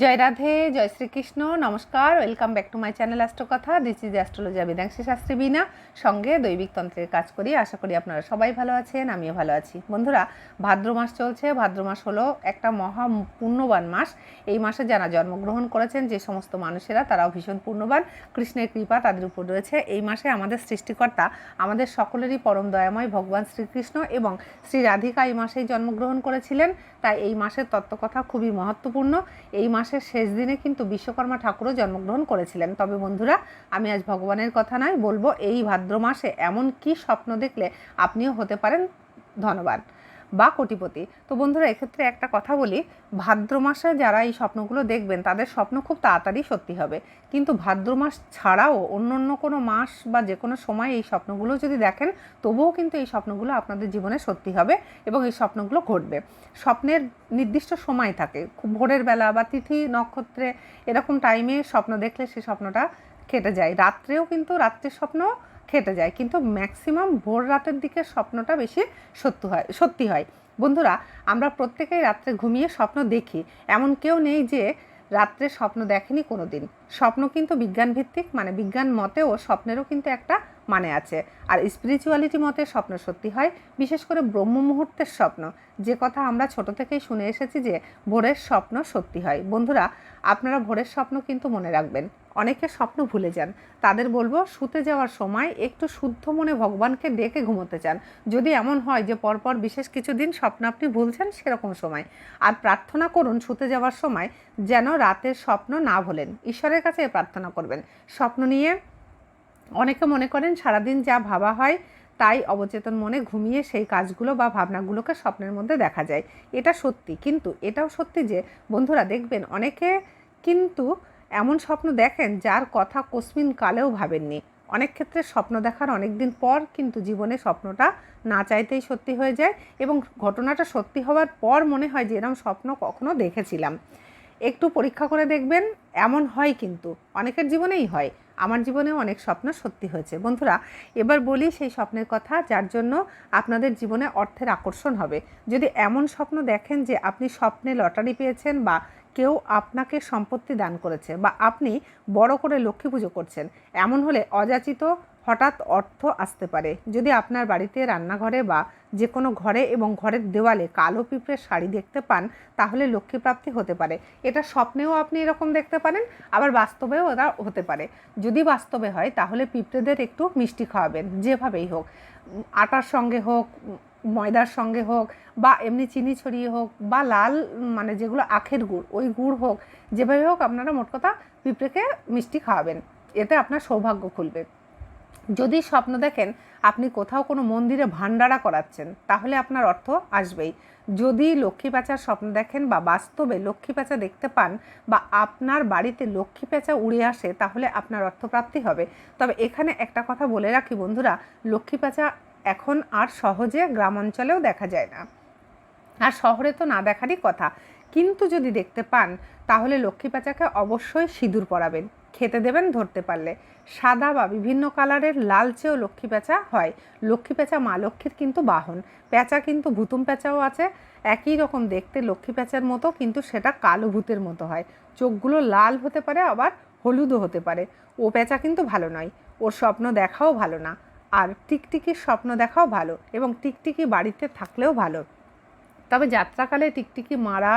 জয় রাধে, জয় শ্রীকৃষ্ণ, নমস্কার welcome back to my channel Astrokatha this is astrology Vidanshi Shastri বিনা সঙ্গে দৈবিক তন্ত্রের কাজ করি। আশা করি আপনারা সবাই ভালো আছেন, আমিও ভালো আছি। বন্ধুরা, ভাদ্র মাস চলছে, ভাদ্র মাস হলো একটা মহা পূর্ণবান মাস। এই মাসে যারা জন্মগ্রহণ করেছেন, যে সমস্ত মানুষেরা, তারাও ভীষণ পূর্ণবান। কৃষ্ণের কৃপা তাদের উপর রয়েছে। এই মাসে আমাদের সৃষ্টিকর্তা, আমাদের সকলেরই পরম দয়াময় ভগবান শ্রীকৃষ্ণ এবং শ্রী রাধিকা এই মাসেই জন্মগ্রহণ করেছিলেন। তাই এই মাসের তত্ত্বকথা খুবই মহত্বপূর্ণ। এই মাসের শেষ দিনে কিন্তু বিশ্বকর্মা ঠাকুরও জন্মগ্রহণ করেছিলেন। তবে বন্ধুরা, আমি আজ ভগবানের কথা নয়, বলব এই ভাদ্র মাসে এমন কি স্বপ্ন দেখলে আপনিও হতে পারেন ধনবান। বা কোটিপতি। তো বন্ধুরা, এক্ষেত্রে একটা কথা বলি, ভাদ্র মাসে যারা এই স্বপ্নগুলো দেখবেন, তাদের স্বপ্ন খুব তাড়াতাড়ি সত্যি হবে। কিন্তু ভাদ্র মাস ছাড়াও অন্য অন্য কোনো মাস বা যে কোনো সময় এই স্বপ্নগুলো যদি দেখেন, তবুও কিন্তু এই স্বপ্নগুলো আপনাদের জীবনে সত্যি হবে এবং এই স্বপ্নগুলো ঘটবে। স্বপ্নের নির্দিষ্ট সময় থাকে, খুব ভোরের বেলা বা তিথি নক্ষত্রে এরকম টাইমে স্বপ্ন দেখলে সেই স্বপ্নটা কেটে যায়। রাত্রেও কিন্তু রাত্রের স্বপ্ন খেটে যায়, কিন্তু ম্যাক্সিমাম ভোর রাতের দিকে স্বপ্নটা বেশি সত্য হয়, সত্যি হয়। বন্ধুরা, আমরা প্রত্যেকেই রাত্রে ঘুমিয়ে স্বপ্ন দেখি। এমন কেউ নেই যে রাত্রে স্বপ্ন দেখেনি কোনো দিন স্বপ্ন কিন্তু বিজ্ঞান ভিত্তিক মানে বিজ্ঞান মতেও স্বপ্নেরও কিন্তু একটা মানে আছে। আর স্পিরিচুয়ালিটি মতে স্বপ্ন সত্যি হয়, বিশেষ করে ব্রহ্ম মুহূর্তের স্বপ্ন। যে কথা আমরা ছোট থেকেই শুনে এসেছি যে ভোরের স্বপ্ন সত্যি হয়। বন্ধুরা, আপনারা ভোরের স্বপ্ন কিন্তু মনে রাখবেন। অনেকে স্বপ্ন ভুলে যান। তাদের বলব, শুতে যাওয়ার সময় একটু শুদ্ধ মনে ভগবানকে ডেকে ঘুমোতে চান। যদি এমন হয় যে পরপর বিশেষ কিছু দিন স্বপ্ন আপনি ভুলছেন, সেরকম সময়। আর প্রার্থনা করুন, শুতে যাওয়ার সময় যেন রাতের স্বপ্ন না ভোলেন। ঈশ্বরের কাছে প্রার্থনা করবেন। স্বপ্ন নিয়ে অনেকে মনে করেন, সারাদিন যা ভাবা হয়, তাই অবচেতন মনে ঘুমিয়ে সেই কাজগুলো বা ভাবনাগুলোকে স্বপ্নের মধ্যে দেখা যায়। এটা সত্যি। কিন্তু এটাও সত্যি যে, বন্ধুরা দেখবেন, অনেকে কিন্তু এমন স্বপ্ন দেখেন যার কথা কসমিন কালেও ভাবেননি। অনেক ক্ষেত্রে স্বপ্ন দেখার অনেক দিন পর কিন্তু জীবনে স্বপ্নটা না চাইতেই সত্যি হয়ে যায় এবং ঘটনাটা সত্যি হওয়ার পর মনে হয় যে এরকম স্বপ্ন কখনো দেখেছিলাম। একটু পরীক্ষা করে দেখবেন, এমন হয় কিন্তু। অনেকের জীবনেই হয়। আমার জীবনেও অনেক স্বপ্ন সত্যি হয়েছে। বন্ধুরা, এবার বলি সেই স্বপ্নের কথা যার জন্য আপনাদের জীবনে অর্থের আকর্ষণ হবে। যদি এমন স্বপ্ন দেখেন যে আপনি স্বপ্নে লটারি পেয়েছেন বা কেউ আপনাকে সম্পত্তি দান করেছে বা আপনি বড় করে লক্ষ্মী পুজো করছেন। এমন হলে অযাচিত হঠাৎ অর্থ আসতে পারে। যদি আপনার বাড়িতে, রান্নাঘরে বা যে কোনো ঘরে এবং ঘরের দেওয়ালে কালো পিঁপড়ের শাড়ি দেখতে পান, তাহলে লক্ষ্মী প্রাপ্তি হতে পারে। এটা স্বপ্নেও আপনি এরকম দেখতে পারেন, আবার বাস্তবেও এটা হতে পারে। যদি বাস্তবে হয়, তাহলে পিঁপড়েদের একটু মিষ্টি খাওয়াবেন, যেভাবেই হোক। আটার সঙ্গে হোক ময়দার সঙ্গে হোক বা এমনি চিনি ছড়িয়ে হোক বা লাল মানে যেগুলো আখের গুড়, ওই গুড় হোক, যেভাবে হোক আপনারা মোট কথা পিঁপড়েকে মিষ্টি খাওয়াবেন। এতে আপনার সৌভাগ্য খুলবে। যদি স্বপ্ন দেখেন আপনি কোথাও কোনো মন্দিরে ভান্ডারা করাচ্ছেন, তাহলে আপনার অর্থ আসবেই। যদি লক্ষ্মী পেঁচার স্বপ্ন দেখেন বা বাস্তবে লক্ষ্মী পেঁচা দেখতে পান বা আপনার বাড়িতে লক্ষ্মী পেঁচা উড়ে আসে, তাহলে আপনার অর্থপ্রাপ্তি হবে। তবে এখানে একটা কথা বলে রাখি বন্ধুরা, লক্ষ্মী পেঁচা এখন আর সহজে গ্রাম অঞ্চলেও দেখা যায় না। আর শহরে তো না দেখারই কথা। কিন্তু যদি দেখতে পান, তাহলে লক্ষ্মী পেঁচাকে অবশ্যই সিঁদুর পরাবেন, খেতে দেবেন ধরতে পারলে। সাদা বা বিভিন্ন কালারের লালচেও লক্ষ্মী পেঁচা হয়। লক্ষ্মী পেঁচা মা লক্ষ্মীর কিন্তু বাহন। পেঁচা কিন্তু ভুতুম পেঁচাও আছে। একই রকম দেখতে লক্ষ্মী পেঁচার মতো, কিন্তু সেটা কালো ভূতের মতো হয়। চোখগুলো লাল হতে পারে, আবার হলুদও হতে পারে। ও পেঁচা কিন্তু ভালো নয়। ওর স্বপ্ন দেখাও ভালো না। আর টিকটিকির স্বপ্ন দেখাও ভালো এবং টিকটিকি বাড়িতে থাকলেও ভালো। তবে যাত্রাকালে টিকটিকি মারা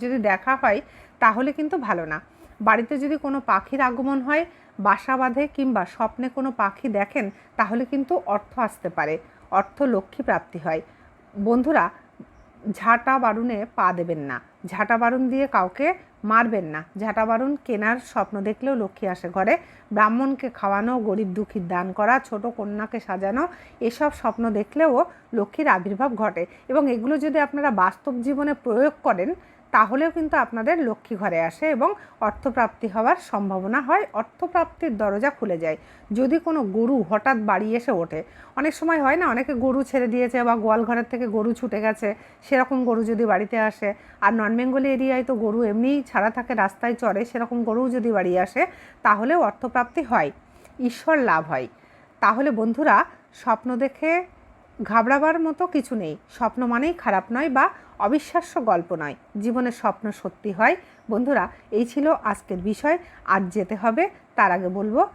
যদি দেখা হয়, তাহলে কিন্তু ভালো না। বাড়িতে যদি কোনো পাখির আগমন হয়, বাসা বাঁধে কিংবা স্বপ্নে কোনো পাখি দেখেন, তাহলে কিন্তু অর্থ আসতে পারে। অর্থ লক্ষ্মী প্রাপ্তি হয়। বন্ধুরা, ঝাঁটা বারুনে পা দেবেন না। ঝাঁটা বারুন দিয়ে কাউকে মারবেন না। ঝাঁটা বারুন কেনার স্বপ্ন দেখলেও লক্ষ্মী আসে ঘরে। ব্রাহ্মণকে খাওয়ানো, গরিব দুঃখীর দান করা, ছোট কন্যাকে সাজানো, এসব স্বপ্ন দেখলেও লক্ষ্মীর আবির্ভাব ঘটে। এবং এগুলো যদি আপনারা বাস্তব জীবনে প্রয়োগ করেন তাহলেও কিন্তু আপনাদের লক্ষ্মী ঘরে আসে এবং অর্থপ্রাপ্তি হওয়ার সম্ভাবনা হয়, অর্থপ্রাপ্তির দরজা খুলে যায়। যদি কোনো গরু হঠাৎ বাড়ি এসে ওঠে, অনেক সময় হয় না, অনেকে গরু ছেড়ে দিয়েছে বা গোয়াল ঘরের থেকে গরু ছুটে গেছে, সেরকম গরু যদি বাড়িতে আসে, আর নন বেঙ্গলি এরিয়ায় তো গরু এমনিই ছাড়া থাকে, রাস্তায় চড়ে, সেরকম গরু যদি বাড়ি আসে, তাহলেও অর্থপ্রাপ্তি হয়, ঈশ্বর লাভ হয়। তাহলে বন্ধুরা, স্বপ্ন দেখে ঘাবড়াবার মতো কিছু নেই। স্বপ্ন মানেই খারাপ নয় বা অবিশ্বাস্য গল্প নয়। জীবনের স্বপ্ন সত্যি হয়। বন্ধুরা, এই ছিল আজকের বিষয়। আজ যেতে হবে। তার আগে বলব,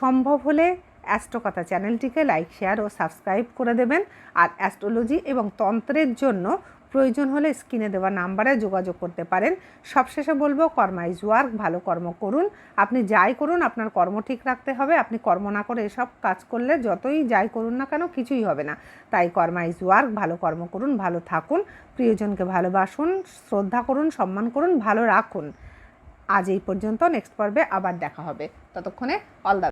সম্ভব হলে অ্যাস্ট্রোকথা চ্যানেলটিকে লাইক, শেয়ার ও সাবস্ক্রাইব করে দেবেন। আর অ্যাস্ট্রোলজি এবং তন্ত্রের জন্য প্রয়োজন হলে স্ক্রিনে দেওয়া নাম্বারে যোগাযোগ করতে পারেন। সবশেষে বলব, কর্মা ইজ ওয়ার্ক, ভালো কর্ম করুন। আপনি যাই করুন, আপনার কর্ম ঠিক রাখতে হবে। আপনি কর্ম না করে এসব কাজ করলে যতই যাই করুন না কেন কিছুই হবে না। তাই কর্মা ইজ ওয়ার্ক, ভালো কর্ম করুন, ভালো থাকুন। প্রিয়জনকে ভালোবাসুন, শ্রদ্ধা করুন, সম্মান করুন, ভালো রাখুন। আজ এই পর্যন্ত, নেক্সট পর্বে আবার দেখা হবে। ততক্ষণে অল দ্য